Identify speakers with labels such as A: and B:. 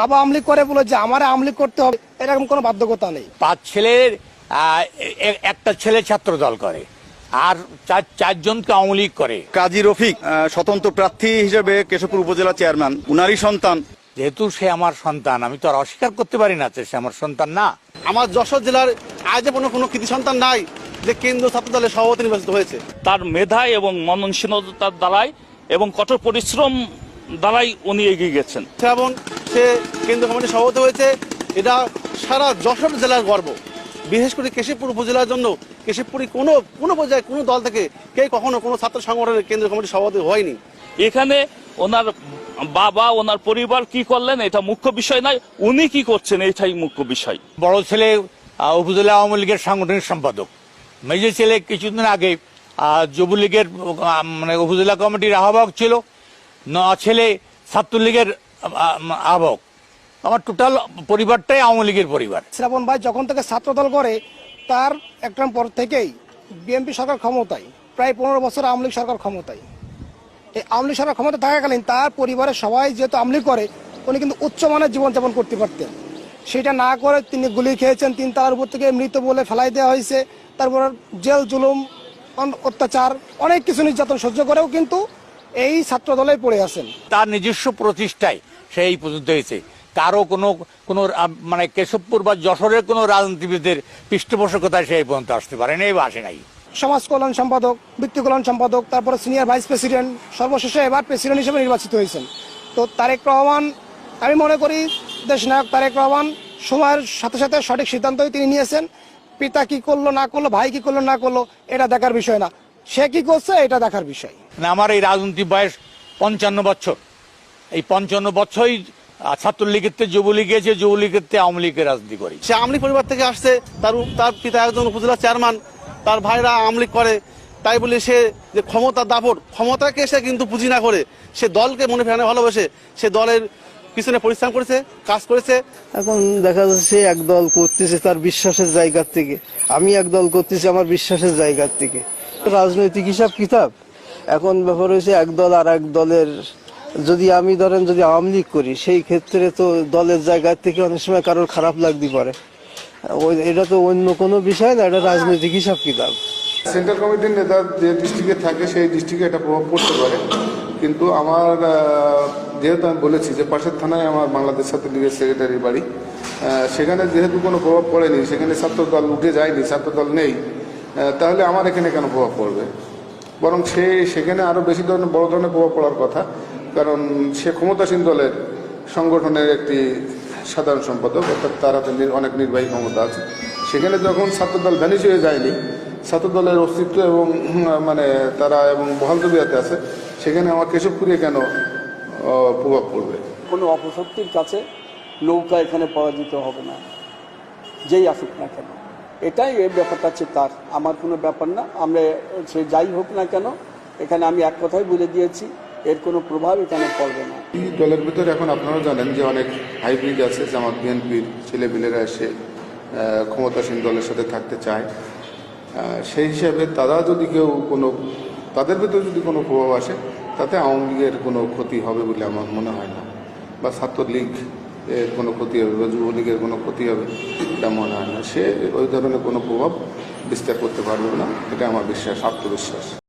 A: বাবা আমলিক করে বলে যে আমার আমলিক করতে হবে এরকম কোনো বাধ্যকতা নেই।
B: পাঁচ ছেলের একটা ছেলে ছাত্র দল করে আর চার চারজনকে আওয়ামী লীগ করে।
C: কাজী রফিক স্বতন্ত্র প্রার্থী হিসেবে কেশবপুর উপজেলা চেয়ারম্যান উনারই সন্তান।
B: যেহেতু সে আমার সন্তান আমি তো আর অস্বীকার করতে পারি না সে আমার সন্তান না।
D: আমার যশোর জেলার আজ কোনো কোনো কৃতি সন্তান নাই যে কেন্দ্রীয় ছাত্র দলের সভাপতি নির্বাচিত হয়েছে।
E: তার মেধা এবং মননশীলতার দ্বারাই এবং কঠোর পরিশ্রম দ্বারাই উনি এগিয়ে গেছেন।
D: শ্রাবণ সে কেন্দ্র কমিটির সভাপতি হয়েছে এটা সারা যশোর জেলার গর্ব। বিশেষ করে কেশবপুর উপজেলার জন্য কেশবপুরি কোনো কোনো পর্যায়ে কোনো দল থেকে কে কখনো কোনো ছাত্র সংগঠনের কেন্দ্র কমিটির সভাপতি হয়নি।
E: এখানে ওনার বাবা ওনার পরিবার কি করলেন এটা মুখ্য বিষয় নয় উনি কি করছেন এটাই মুখ্য বিষয়।
B: বড় ছেলে উপজেলা আওয়ামী লীগের সাংগঠনিক সম্পাদক। মেজর ছেলে কিছুদিন আগে যুবলীগের মানে উপজেলা কমিটির আহ্বায়ক ছিল। ন ছেলে ছাত্রলীগের আহ্বায়ক আমার টোটাল পরিবারটাই আওয়ামী লীগের পরিবার।
A: শ্রাবণ ভাই যখন থেকে ছাত্র দল করে তার একটা পর থেকেই বিএনপি সরকার ক্ষমতায়। প্রায় পনেরো বছর আওয়ামী লীগ সরকার ক্ষমতায়। এই আওয়ামী লীগ সরকার ক্ষমতা থাকাকালীন তার পরিবারের সবাই যেহেতু আওয়ামী লীগ করে উনি কিন্তু উচ্চমানের জীবনযাপন করতে পারতেন। সেটা না করে তিনি গুলি খেয়েছেন তিন তার উপর থেকে মৃত বলে ফেলাই দেওয়া হয়েছে। তারপর জেল জুলুম অন- অত্যাচার অনেক কিছু নির্যাতন সহ্য করেও কিন্তু এই ছাত্র দলে পড়ে আছেন।
B: তার নিজস্ব প্রতিষ্ঠায় সেই পর্যন্ত হয়েছে। কারও কোনো কোনো মানে কেশবপুর বা যশোরের কোনো রাজনীতিবিদের পৃষ্ঠপোষকতায় সেই পর্যন্ত আসতে পারেনি বা আসে নাই।
A: সমাজ কল্যাণ সম্পাদক বৃত্তি কল্যাণ সম্পাদক তারপরে সিনিয়র ভাইস প্রেসিডেন্ট সর্বশেষে এবার প্রেসিডেন্ট হিসেবে নির্বাচিত হয়েছেন। তো তারেক রহমান আমি মনে করি দেশ নায়ক তারেক রহমান সময়ের সাথে সাথে সঠিক সিদ্ধান্তই তিনি নিয়েছেন। পিতা কি করল না করল ভাই কি করল না করল এটা দেখার বিষয় না। সে কি করছে এটা দেখার বিষয়।
B: মানে আমার এই রাজনৈতিক বয়স পঞ্চান্ন বছর। এই পঞ্চান্ন বছরই ছাত্রলীগের থেকে যুবলীগ গিয়েছে যুবলীগের আওয়ামী লীগের রাজনীতি করি।
D: সে আমলি পরিবার থেকে আসছে তার তার পিতা একজন উপজেলা চেয়ারম্যান তার ভাইরা আমলি করে। তাই বলে সে যে ক্ষমতা দাপট ক্ষমতাকে সে কিন্তু পুঁজি না করে সে দলকে মনে ফেরানো ভালোবাসে সে দলের পিছনে পরিশ্রম করেছে কাজ করেছে।
F: এখন দেখা যাচ্ছে এক দল করতেছে তার বিশ্বাসের জায়গার থেকে। আমি একদল করতেছি আমার বিশ্বাসের জায়গার থেকে। রাজনৈতিক হিসাব কিতাব। এখন ব্যাপার হয়েছে একদল আর এক দলের যদি আমি ধরেন যদি আওয়ামী লীগ করি, সেই ক্ষেত্রে তো দলের জায়গার থেকে অনেক সময় কারোর খারাপ লাগতে পারে। ওই, এটা তো অন্য কোনো বিষয় না, এটা রাজনৈতিক হিসাব কিতাব।
G: সেন্ট্রাল কমিটির নেতা যে ডিস্ট্রিক্টে থাকে, সেই ডিস্ট্রিক্টে এটা প্রভাব পড়তে পারে। কিন্তু আমার যেহেতু আমি বলেছি যে পাশের থানায় আমার বাংলাদেশ ছাত্রলীগের সেক্রেটারি বাড়ি সেখানে যেহেতু কোনো প্রভাব পড়েনি, সেখানে ছাত্রদল উঠে যায়নি, ছাত্রদল নেই তাহলে আমার এখানে কেন প্রভাব পড়বে? বরং সে, সেখানে আরও বেশি ধরনের, বড় ধরনের প্রভাব পড়ার কথা। কারণ সে ক্ষমতাসীন দলের সংগঠনের একটি সাধারণ সম্পাদক, অর্থাৎ তার হাতে অনেক নির্বাহী ক্ষমতা আছে। সেখানে যখন ছাত্রদল ভ্যানিশ হয়ে যায়নি, ছাত্রদলের অস্তিত্ব এবং মানে তারা এবং বহাল তবিয়াতে আছে, সেখানে আমার কেশবপুরে কেন প্রভাব পড়বে?
H: কোনো অপশক্তির কাছে নৌকা এখানে পরাজিত হবে না। যেই আসুক না কেন। এটাই এই ব্যাপারটা হচ্ছে তার। আমার কোনো ব্যাপার না। আমরা সে যাই হোক না কেন, এখানে আমি এক কথাই বলে দিয়েছি এর কোনো প্রভাব এখানে পড়বে না।
G: এই দলের ভিতরে এখন আপনারা জানেন যে অনেক হাইব্রিড আছে জামাত বিএনপির ছেলেপিলেরা এসে ক্ষমতাসীন দলের সাথে থাকতে চায়। সেই হিসাবে তারা যদি কেউ কোনো, তাদের ভিতরে যদি কোনো প্রভাব আসে, তাতে আওয়ামী লীগের কোনো ক্ষতি হবে বলে আমার মনে হয় না। বা ছাত্রলীগ এর কোনো ক্ষতি হবে, বা যুবলীগের কোনো ক্ষতি হবে এটা মনে হয় না। সে ওই ধরনের কোনো প্রভাব বিস্তার করতে পারবে না, এটা আমার বিশ্বাস, আত্মবিশ্বাস।